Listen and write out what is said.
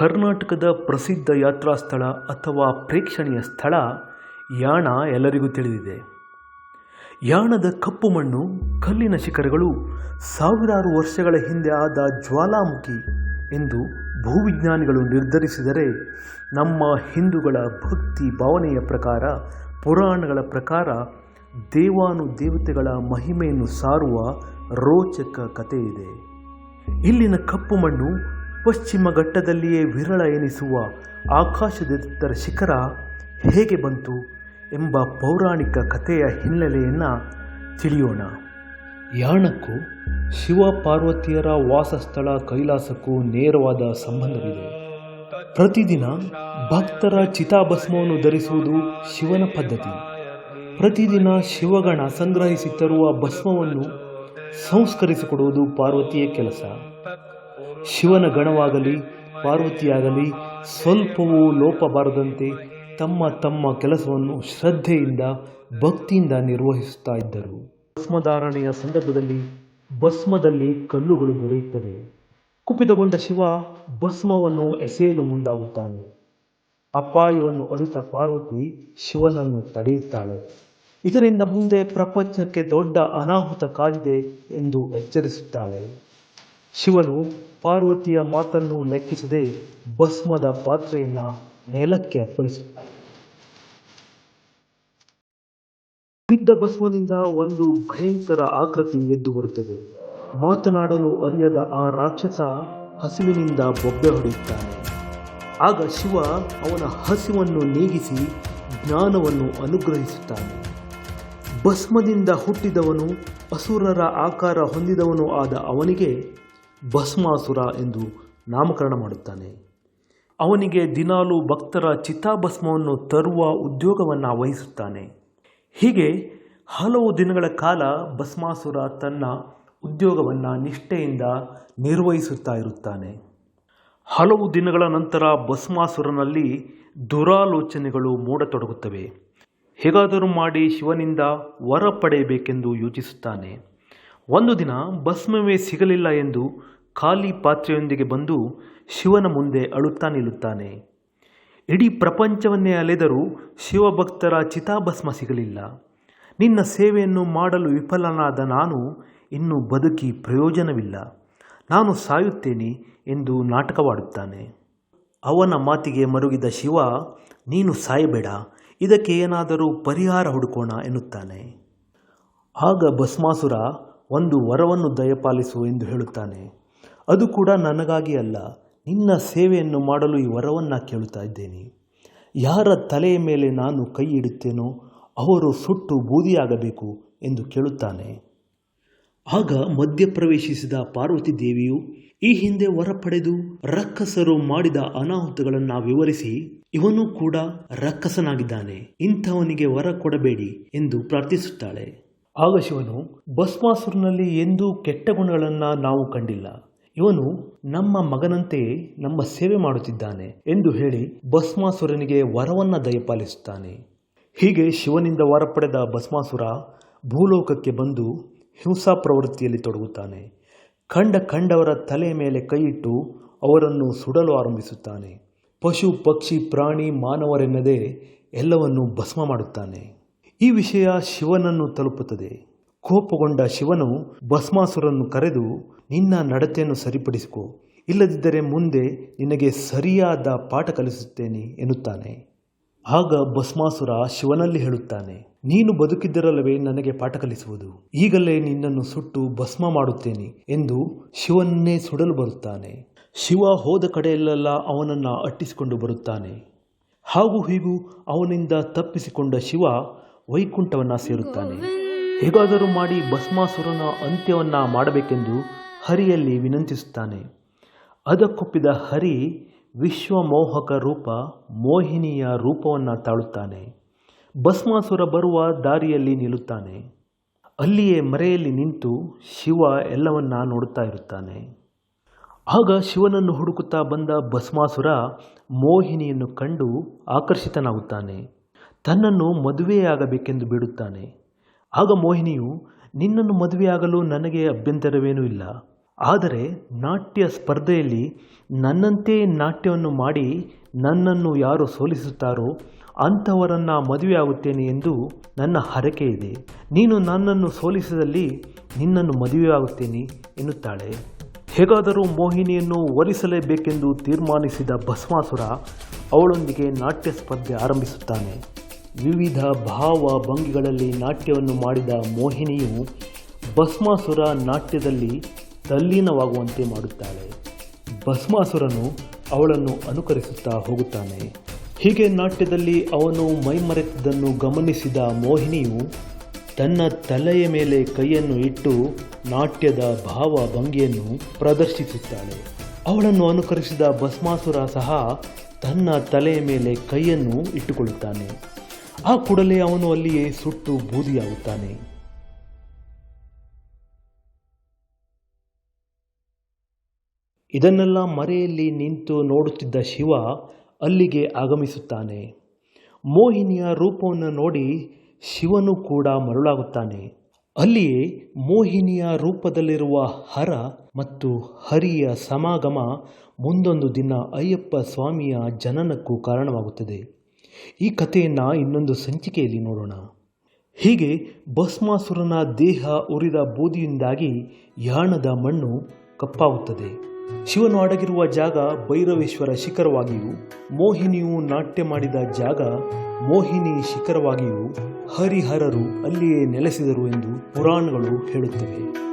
ಕರ್ನಾಟಕದ ಪ್ರಸಿದ್ಧ ಯಾತ್ರಾ ಸ್ಥಳ ಅಥವಾ ಪ್ರೇಕ್ಷಣೀಯ ಸ್ಥಳ ಯಾಣ ಎಲ್ಲರಿಗೂ ತಿಳಿದಿದೆ. ಯಾಣದ ಕಪ್ಪು ಮಣ್ಣು, ಕಲ್ಲಿನ ಶಿಖರಗಳು ಸಾವಿರಾರು ವರ್ಷಗಳ ಹಿಂದೆ ಆದ ಜ್ವಾಲಾಮುಖಿ ಎಂದು ಭೂವಿಜ್ಞಾನಿಗಳು ನಿರ್ಧರಿಸಿದರೆ ನಮ್ಮ ಹಿಂದೂಗಳ ಭಕ್ತಿ ಭಾವನೆಯ ಪ್ರಕಾರ, ಪುರಾಣಗಳ ಪ್ರಕಾರ ದೇವಾನು ದೇವತೆಗಳ ಮಹಿಮೆಯನ್ನು ಸಾರುವ ರೋಚಕ ಕಥೆ ಇದೆ ಇಲ್ಲಿನ ಕಪ್ಪು ಮಣ್ಣು ಪಶ್ಚಿಮ ಘಟ್ಟದಲ್ಲಿಯೇ ವಿರಳ ಎನಿಸುವ ಆಕಾಶದೆತ್ತರ ಶಿಖರ ಹೇಗೆ ಬಂತು ಎಂಬ ಪೌರಾಣಿಕ ಕಥೆಯ ಹಿನ್ನೆಲೆಯನ್ನು ತಿಳಿಯೋಣ. ಯಾಣಕ್ಕೂ ಶಿವ ಪಾರ್ವತಿಯರ ವಾಸಸ್ಥಳ ಕೈಲಾಸಕ್ಕೂ ನೇರವಾದ ಸಂಬಂಧವಿದೆ. ಪ್ರತಿದಿನ ಭಕ್ತರ ಚಿತಾಭಸ್ಮವನ್ನು ಧರಿಸುವುದು ಶಿವನ ಪದ್ಧತಿ. ಪ್ರತಿದಿನ ಶಿವಗಣ ಸಂಗ್ರಹಿಸಿ ತರುವ ಭಸ್ಮವನ್ನು ಸಂಸ್ಕರಿಸಿಕೊಡುವುದು ಪಾರ್ವತಿಯ ಕೆಲಸ. ಶಿವನ ಗಣವಾಗಲಿ, ಪಾರ್ವತಿಯಾಗಲಿ, ಸ್ವಲ್ಪವೂ ಲೋಪ ಬಾರದಂತೆ ತಮ್ಮ ತಮ್ಮ ಕೆಲಸವನ್ನು ಶ್ರದ್ಧೆಯಿಂದ, ಭಕ್ತಿಯಿಂದ ನಿರ್ವಹಿಸುತ್ತಾ ಇದ್ದರು. ಭಸ್ಮಧಾರಣೆಯ ಸಂದರ್ಭದಲ್ಲಿ ಭಸ್ಮದಲ್ಲಿ ಕಲ್ಲುಗಳು ದೊರೆಯುತ್ತವೆ. ಕುಪಿತಗೊಂಡ ಶಿವ ಭಸ್ಮವನ್ನು ಎಸೆಯಲು ಮುಂದಾಗುತ್ತಾನೆ. ಅಪಾಯವನ್ನು ಅರಿತ ಪಾರ್ವತಿ ಶಿವನನ್ನು ತಡೆಯುತ್ತಾಳೆ. ಇದರಿಂದ ಮುಂದೆ ಪ್ರಪಂಚಕ್ಕೆ ದೊಡ್ಡ ಅನಾಹುತ ಕಾದಿದೆ ಎಂದು ಎಚ್ಚರಿಸುತ್ತಾಳೆ. ಶಿವನು ಪಾರ್ವತಿಯ ಮಾತನ್ನು ಲೆಕ್ಕಿಸದೆ ಭಸ್ಮದ ಪಾತ್ರೆಯನ್ನ ನೆಲಕ್ಕೆ ಅರ್ಪಣಿಸುತ್ತಾನೆ ಬಿದ್ದ ಭಸ್ಮದಿಂದ ಒಂದು ಭಯಂಕರ ಆಕೃತಿ ಎದ್ದು ಬರುತ್ತದೆ. ಮಾತನಾಡಲು ಅರಿಯದ ಆ ರಾಕ್ಷಸ ಹಸಿವಿನಿಂದ ಬೊಬ್ಬೆ ಹೊಡೆಯುತ್ತಾನೆ. ಆಗ ಶಿವ ಅವನ ಹಸಿವನ್ನು ನೀಗಿಸಿ ಜ್ಞಾನವನ್ನು ಅನುಗ್ರಹಿಸುತ್ತಾನೆ. ಭಸ್ಮದಿಂದ ಹುಟ್ಟಿದವನು ಅಸುರರ ಆಕಾರ ಹೊಂದಿದವನು ಆದ ಅವನಿಗೆ ಭಸ್ಮಾಸುರ ಎಂದು ನಾಮಕರಣ ಮಾಡುತ್ತಾನೆ. ಅವನಿಗೆ ದಿನಾಲು ಭಕ್ತರ ಚಿತಾಭಸ್ಮವನ್ನು ತರುವ ಉದ್ಯೋಗವನ್ನು ವಹಿಸುತ್ತಾನೆ. ಹೀಗೆ ಹಲವು ದಿನಗಳ ಕಾಲ ಭಸ್ಮಾಸುರ ತನ್ನ ಉದ್ಯೋಗವನ್ನು ನಿಷ್ಠೆಯಿಂದ ನಿರ್ವಹಿಸುತ್ತಾ ಇರುತ್ತಾನೆ. ಹಲವು ದಿನಗಳ ನಂತರ ಭಸ್ಮಾಸುರನಲ್ಲಿ ದುರಾಲೋಚನೆಗಳು ಮೂಡತೊಡಗುತ್ತವೆ. ಹೇಗಾದರೂ ಮಾಡಿ ಶಿವನಿಂದ ವರ ಪಡೆಯಬೇಕೆಂದು ಯೋಚಿಸುತ್ತಾನೆ. ಒಂದು ದಿನ ಭಸ್ಮವೇ ಸಿಗಲಿಲ್ಲ ಎಂದು ಖಾಲಿ ಪಾತ್ರೆಯೊಂದಿಗೆ ಬಂದು ಶಿವನ ಮುಂದೆ ಅಳುತ್ತಾ ನಿಲ್ಲುತ್ತಾನೆ. ಇಡೀ ಪ್ರಪಂಚವನ್ನೇ ಅಲೆದರೂ ಶಿವಭಕ್ತರ ಚಿತಾಭಸ್ಮ ಸಿಗಲಿಲ್ಲ. ನಿನ್ನ ಸೇವೆಯನ್ನು ಮಾಡಲು ವಿಫಲನಾದ ನಾನು ಇನ್ನು ಬದುಕಿ ಪ್ರಯೋಜನವಿಲ್ಲ. ನಾನು ಸಾಯುತ್ತೇನೆ ಎಂದು ನಾಟಕವಾಡುತ್ತಾನೆ. ಅವನ ಮಾತಿಗೆ ಮರುಗಿದ ಶಿವ, ನೀನು ಸಾಯಬೇಡ, ಇದಕ್ಕೆ ಏನಾದರೂ ಪರಿಹಾರ ಹುಡುಕೋಣ ಎನ್ನುತ್ತಾನೆ. ಆಗ ಭಸ್ಮಾಸುರ ಒಂದು ವರವನ್ನು ದಯಪಾಲಿಸು ಎಂದು ಹೇಳುತ್ತಾನೆ. ಅದು ಕೂಡ ನನಗಾಗಿ ಅಲ್ಲ, ನಿನ್ನ ಸೇವೆಯನ್ನು ಮಾಡಲು ಈ ವರವನ್ನು ಕೇಳುತ್ತಾ ಇದ್ದೇನೆ. ಯಾರ ತಲೆಯ ಮೇಲೆ ನಾನು ಕೈ ಇಡುತ್ತೇನೋ, ಅವರು ಸುಟ್ಟು ಬೂದಿಯಾಗಬೇಕು ಎಂದು ಕೇಳುತ್ತಾನೆ. ಆಗ ಮಧ್ಯಪ್ರವೇಶಿಸಿದ ಪಾರ್ವತಿ ದೇವಿಯು, ಈ ಹಿಂದೆ ವರ ಪಡೆದು ರಕ್ಕಸರು ಮಾಡಿದ ಅನಾಹುತಗಳನ್ನು ವಿವರಿಸಿ, ಇವನು ಕೂಡ ರಕ್ಕಸನಾಗಿದ್ದಾನೆ ಇಂಥವನಿಗೆ ವರ ಕೊಡಬೇಡಿ ಎಂದು ಪ್ರಾರ್ಥಿಸುತ್ತಾಳೆ. ಆಗ ಶಿವನು ಭಸ್ಮಾಸುರನಲ್ಲಿ ಎಂದೂ ಕೆಟ್ಟ ಗುಣಗಳನ್ನು ನಾವು ಕಂಡಿಲ್ಲ. ಇವನು ನಮ್ಮ ಮಗನಂತೆಯೇ ನಮ್ಮ ಸೇವೆ ಮಾಡುತ್ತಿದ್ದಾನೆ ಎಂದು ಹೇಳಿ ಭಸ್ಮಾಸುರನಿಗೆ ವರವನ್ನು ದಯಪಾಲಿಸುತ್ತಾನೆ. ಹೀಗೆ ಶಿವನಿಂದ ವರ ಪಡೆದ ಭಸ್ಮಾಸುರ ಭೂಲೋಕಕ್ಕೆ ಬಂದು ಹಿಂಸಾ ಪ್ರವೃತ್ತಿಯಲ್ಲಿ ತೊಡಗುತ್ತಾನೆ. ಕಂಡ ಕಂಡವರ ತಲೆ ಮೇಲೆ ಕೈಯಿಟ್ಟು ಅವರನ್ನು ಸುಡಲು ಆರಂಭಿಸುತ್ತಾನೆ. ಪಶು, ಪಕ್ಷಿ, ಪ್ರಾಣಿ, ಮಾನವರೆನ್ನದೇ ಎಲ್ಲವನ್ನು ಭಸ್ಮ ಮಾಡುತ್ತಾನೆ. ಈ ವಿಷಯ ಶಿವನನ್ನು ತಲುಪುತ್ತದೆ. ಕೋಪಗೊಂಡ ಶಿವನು ಭಸ್ಮಾಸುರನ್ನು ಕರೆದು, ನಿನ್ನ ನಡತೆಯನ್ನು ಸರಿಪಡಿಸಿಕೊ. ಇಲ್ಲದಿದ್ದರೆ ಮುಂದೆ ನಿನಗೆ ಸರಿಯಾದ ಪಾಠ ಕಲಿಸುತ್ತೇನೆ, ಎನ್ನುತ್ತಾನೆ. ಆಗ ಭಸ್ಮಾಸುರ ಶಿವನಲ್ಲಿ ಹೇಳುತ್ತಾನೆ, ನೀನು ಬದುಕಿದ್ದರಲ್ಲವೇ ನನಗೆ ಪಾಠ ಕಲಿಸುವುದು. ಈಗಲೇ ನಿನ್ನನ್ನು ಸುಟ್ಟು ಭಸ್ಮ ಮಾಡುತ್ತೇನೆ, ಎಂದು ಶಿವನನ್ನೇ ಸುಡಲು ಬರುತ್ತಾನೆ. ಶಿವ ಹೋದ ಕಡೆಯಲ್ಲೆಲ್ಲ ಅವನನ್ನು ಅಟ್ಟಿಸಿಕೊಂಡು ಬರುತ್ತಾನೆ. ಹಾಗೂ ಹೀಗೂ ಅವನಿಂದ ತಪ್ಪಿಸಿಕೊಂಡ ಶಿವ ವೈಕುಂಠವನ್ನ ಸೇರುತ್ತಾನೆ. ಹೇಗಾದರೂ ಮಾಡಿ ಭಸ್ಮಾಸುರನ ಅಂತ್ಯವನ್ನು ಮಾಡಬೇಕೆಂದು ಹರಿಯಲ್ಲಿ ವಿನಂತಿಸುತ್ತಾನೆ. ಅದಕ್ಕೊಪ್ಪಿದ ಹರಿ ವಿಶ್ವಮೋಹಕ ರೂಪ ಮೋಹಿನಿಯ ರೂಪವನ್ನು ತಾಳುತ್ತಾನೆ. ಭಸ್ಮಾಸುರ ಬರುವ ದಾರಿಯಲ್ಲಿ ನಿಲ್ಲುತ್ತಾನೆ. ಅಲ್ಲಿಯೇ ಮರೆಯಲ್ಲಿ ನಿಂತು ಶಿವ ಎಲ್ಲವನ್ನ ನೋಡುತ್ತಾ ಇರುತ್ತಾನೆ. ಆಗ ಶಿವನನ್ನು ಹುಡುಕುತ್ತಾ ಬಂದ ಭಸ್ಮಾಸುರ ಮೋಹಿನಿಯನ್ನು ಕಂಡು ಆಕರ್ಷಿತನಾಗುತ್ತಾನೆ. ತನ್ನನ್ನು ಮದುವೆಯಾಗಬೇಕೆಂದು ಬಿಡುತ್ತಾನೆ. ಆಗ ಮೋಹಿನಿಯು, ನಿನ್ನನ್ನು ಮದುವೆಯಾಗಲು ನನಗೆ ಅಭ್ಯಂತರವೇನೂ ಇಲ್ಲ. ಆದರೆ ನಾಟ್ಯ ಸ್ಪರ್ಧೆಯಲ್ಲಿ ನನ್ನಂತೆ ನಾಟ್ಯವನ್ನು ಮಾಡಿ ನನ್ನನ್ನು ಯಾರು ಸೋಲಿಸುತ್ತಾರೋ ಅಂಥವರನ್ನು ಮದುವೆಯಾಗುತ್ತೇನೆ ಎಂದು ನನ್ನ ಹರಕೆ ಇದೆ. ನೀನು ನನ್ನನ್ನು ಸೋಲಿಸಿದಲ್ಲಿ ನಿನ್ನನ್ನು ಮದುವೆಯಾಗುತ್ತೇನೆ, ಎನ್ನುತ್ತಾಳೆ. ಹೇಗಾದರೂ ಮೋಹಿನಿಯನ್ನು ಒಲಿಸಲೇಬೇಕೆಂದು ತೀರ್ಮಾನಿಸಿದ ಭಸ್ಮಾಸುರ ಅವಳೊಂದಿಗೆ ನಾಟ್ಯ ಸ್ಪರ್ಧೆ ಆರಂಭಿಸುತ್ತಾನೆ. ವಿವಿಧ ಭಾವ ಭಂಗಿಗಳಲ್ಲಿ ನಾಟ್ಯವನ್ನು ಮಾಡಿದ ಮೋಹಿನಿಯು ಭಸ್ಮಾಸುರ ನಾಟ್ಯದಲ್ಲಿ ತಲ್ಲೀನವಾಗುವಂತೆ ಮಾಡುತ್ತಾಳೆ. ಭಸ್ಮಾಸುರನು ಅವಳನ್ನು ಅನುಕರಿಸುತ್ತಾ ಹೋಗುತ್ತಾನೆ. ಹೀಗೆ ನಾಟ್ಯದಲ್ಲಿ ಅವನು ಮೈಮರೆತದನ್ನು ಗಮನಿಸಿದ ಮೋಹಿನಿಯು ತನ್ನ ತಲೆಯ ಮೇಲೆ ಕೈಯನ್ನು ಇಟ್ಟು ನಾಟ್ಯದ ಭಾವ ಭಂಗಿಯನ್ನು ಪ್ರದರ್ಶಿಸುತ್ತಾಳೆ. ಅವಳನ್ನು ಅನುಕರಿಸಿದ ಭಸ್ಮಾಸುರ ಸಹ ತನ್ನ ತಲೆಯ ಮೇಲೆ ಕೈಯನ್ನು ಇಟ್ಟುಕೊಳ್ಳುತ್ತಾನೆ. ಆ ಕೂಡಲೇ ಅವನು ಅಲ್ಲಿಯೇ ಸುಟ್ಟು ಬೂದಿಯಾಗುತ್ತಾನೆ. ಇದನ್ನೆಲ್ಲ ಮರೆಯಲ್ಲಿ ನಿಂತು ನೋಡುತ್ತಿದ್ದ ಶಿವ ಅಲ್ಲಿಗೆ ಆಗಮಿಸುತ್ತಾನೆ. ಮೋಹಿನಿಯ ರೂಪವನ್ನು ನೋಡಿ ಶಿವನು ಕೂಡ ಮರುಳಾಗುತ್ತಾನೆ. ಅಲ್ಲಿಯೇ ಮೋಹಿನಿಯ ರೂಪದಲ್ಲಿರುವ ಹರ ಮತ್ತು ಹರಿಯ ಸಮಾಗಮ ಮುಂದೊಂದು ದಿನ ಅಯ್ಯಪ್ಪ ಸ್ವಾಮಿಯ ಜನನಕ್ಕೂ ಕಾರಣವಾಗುತ್ತದೆ. ಈ ಕಥೆಯನ್ನು ಇನ್ನೊಂದು ಸಂಚಿಕೆಯಲ್ಲಿ ನೋಡೋಣ. ಹೀಗೆ ಭಸ್ಮಾಸುರನ ದೇಹ ಉರಿದ ಬೂದಿಯಿಂದಾಗಿ ಯಾಣದ ಮಣ್ಣು ಕಪ್ಪಾಗುತ್ತದೆ. ಶಿವನು ಅಡಗಿರುವ ಜಾಗ ಭೈರವೇಶ್ವರ ಶಿಖರವಾಗಿಯೂ, ಮೋಹಿನಿಯು ನಾಟ್ಯ ಮಾಡಿದ ಜಾಗ ಮೋಹಿನಿ ಶಿಖರವಾಗಿಯೂ ಹರಿಹರರು ಅಲ್ಲಿಯೇ ನೆಲೆಸಿದರು ಎಂದು ಪುರಾಣಗಳು ಹೇಳುತ್ತವೆ.